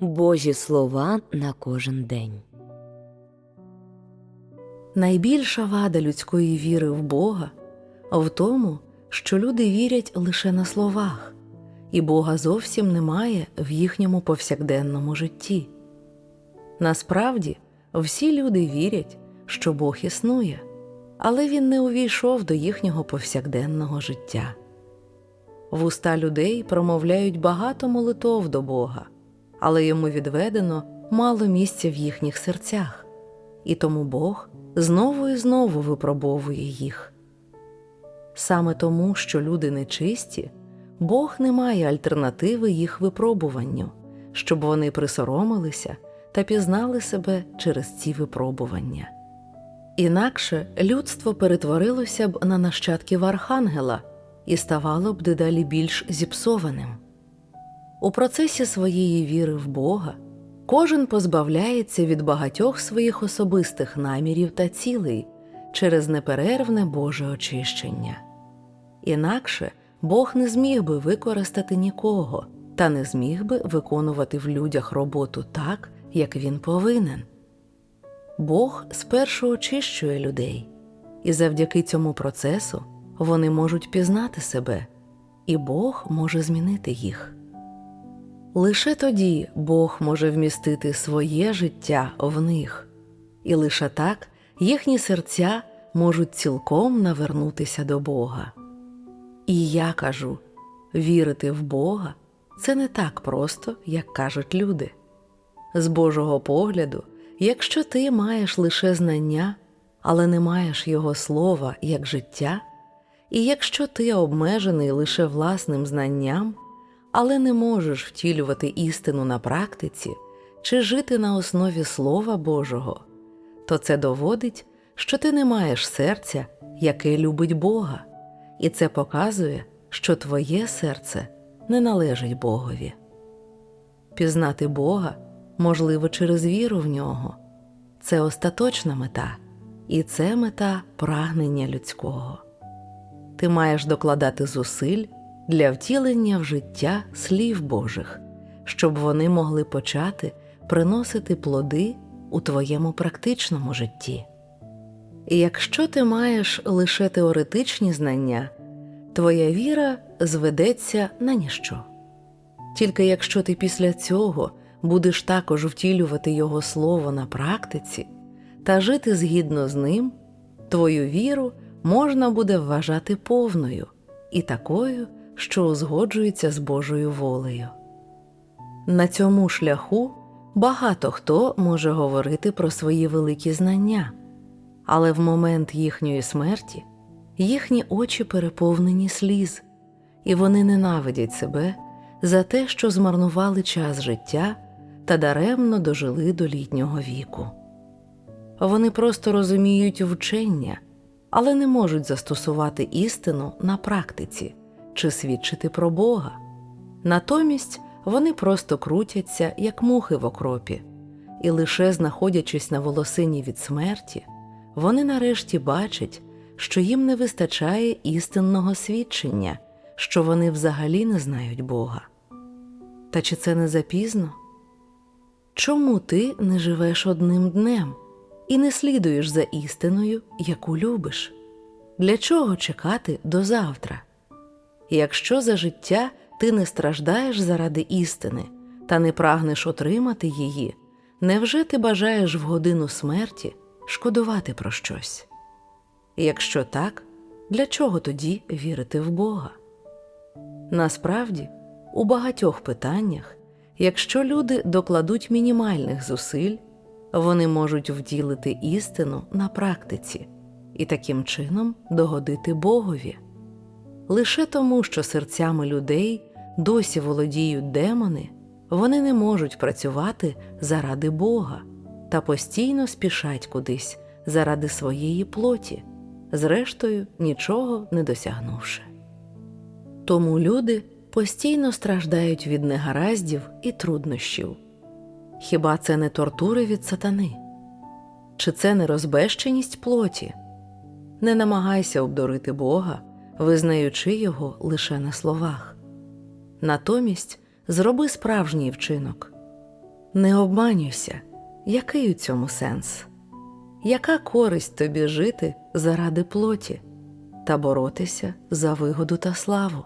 Божі слова на кожен день. Найбільша вада людської віри в Бога в тому, що люди вірять лише на словах, і Бога зовсім немає в їхньому повсякденному житті. Насправді, всі люди вірять, що Бог існує, але Він не увійшов до їхнього повсякденного життя. Вуста людей промовляють багато молитов до Бога, але йому відведено мало місця в їхніх серцях, і тому Бог знову і знову випробовує їх. Саме тому, що люди нечисті, Бог не має альтернативи їх випробуванню, щоб вони присоромилися та пізнали себе через ці випробування. Інакше людство перетворилося б на нащадків архангела і ставало б дедалі більш зіпсованим. У процесі своєї віри в Бога кожен позбавляється від багатьох своїх особистих намірів та цілей через неперервне Боже очищення. Інакше Бог не зміг би використати нікого та не зміг би виконувати в людях роботу так, як він повинен. Бог спершу очищує людей, і завдяки цьому процесу вони можуть пізнати себе, і Бог може змінити їх. Лише тоді Бог може вмістити своє життя в них, і лише так їхні серця можуть цілком навернутися до Бога. І я кажу вірити в Бога це не так просто, як кажуть люди. З Божого погляду, якщо ти маєш лише знання, але не маєш Його слова як життя, і якщо ти обмежений лише власним знанням, але не можеш втілювати істину на практиці чи жити на основі Слова Божого, то це доводить, що ти не маєш серця, яке любить Бога, і це показує, що твоє серце не належить Богові. Пізнати Бога можливо через віру в нього це остаточна мета, і це мета прагнення людського. Ти маєш докладати зусиль для втілення в життя слів Божих, щоб вони могли почати приносити плоди у твоєму практичному житті. І якщо ти маєш лише теоретичні знання, твоя віра зведеться на ніщо. Тільки якщо ти після цього будеш також втілювати Його Слово на практиці та жити згідно з ним, твою віру можна буде вважати повною і такою, що узгоджується з Божою волею. На цьому шляху багато хто може говорити про свої великі знання, але в момент їхньої смерті їхні очі переповнені сліз, і вони ненавидять себе за те, що змарнували час життя та даремно дожили до літнього віку. Вони просто розуміють вчення, але не можуть застосувати істину на практиці чи свідчити про Бога. Натомість вони просто крутяться, як мухи в окропі, і лише знаходячись на волосині від смерті, вони нарешті бачать, що їм не вистачає істинного свідчення, що вони взагалі не знають Бога. Та чи це не запізно? Чому ти не живеш одним днем і не слідуєш за істиною, яку любиш? Для чого чекати до завтра? Якщо за життя ти не страждаєш заради істини та не прагнеш отримати її, невже ти бажаєш в годину смерті шкодувати про щось? Якщо так, для чого тоді вірити в Бога? Насправді, у багатьох питаннях, якщо люди докладуть мінімальних зусиль, вони можуть вділити істину на практиці і таким чином догодити Богові. Лише тому, що серцями людей досі володіють демони, вони не можуть працювати заради Бога та постійно спішать кудись заради своєї плоті, зрештою нічого не досягнувши. Тому люди постійно страждають від негараздів і труднощів. Хіба це не тортури від сатани? Чи це не розбещеність плоті? Не намагайся обдурити Бога, визнаючи його лише на словах. Натомість зроби справжній вчинок. Не обманюйся, який у цьому сенс? Яка користь тобі жити заради плоті та боротися за вигоду та славу?